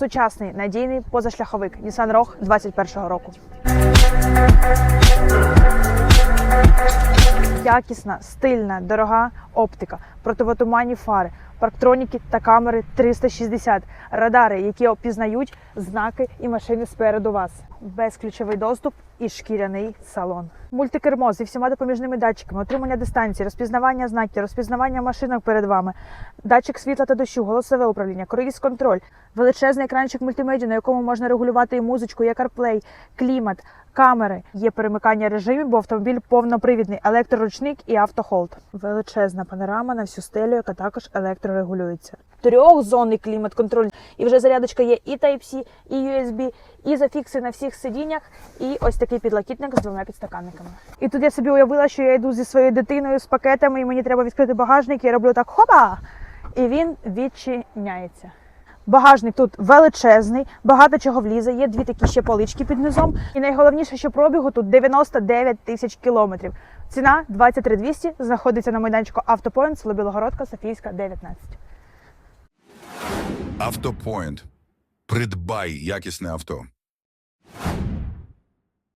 сучасний надійний позашляховик Nissan Rogue 2021 року. Якісна, стильна, дорога оптика, противотуманні фари, парктроніки та камери 360, радари, які опізнають знаки і машини спереду вас, безключовий доступ і шкіряний салон. Мультикермо зі всіма допоміжними датчиками, отримання дистанції, розпізнавання знаків, розпізнавання машинок перед вами, датчик світла та дощу, голосове управління, круїз контроль, величезний екранчик мультимедіа, на якому можна регулювати і музичку, є CarPlay, клімат, камери, є перемикання режимів, бо автомобіль повнопривідний, електроручник і автохолд. Величезна панорама на всю стелю, яка також електрорегулюється. Трьохзонний клімат-контроль. І вже зарядочка є і Type-C, і USB, і зафікси на всіх сидіннях, і ось такий підлокітник з двома підстаканниками. І тут я собі уявила, що я йду зі своєю дитиною з пакетами, і мені треба відкрити багажник. Я роблю так хопа! І він відчиняється. Багажник тут величезний, багато чого влізе. Є дві такі ще полички під низом. І найголовніше, що пробігу тут 99 тисяч кілометрів. Ціна 23 200, знаходиться на майданчику Автопоінт, село Білогородка, Софійська, 19. Автопоінт. Придбай якісне авто.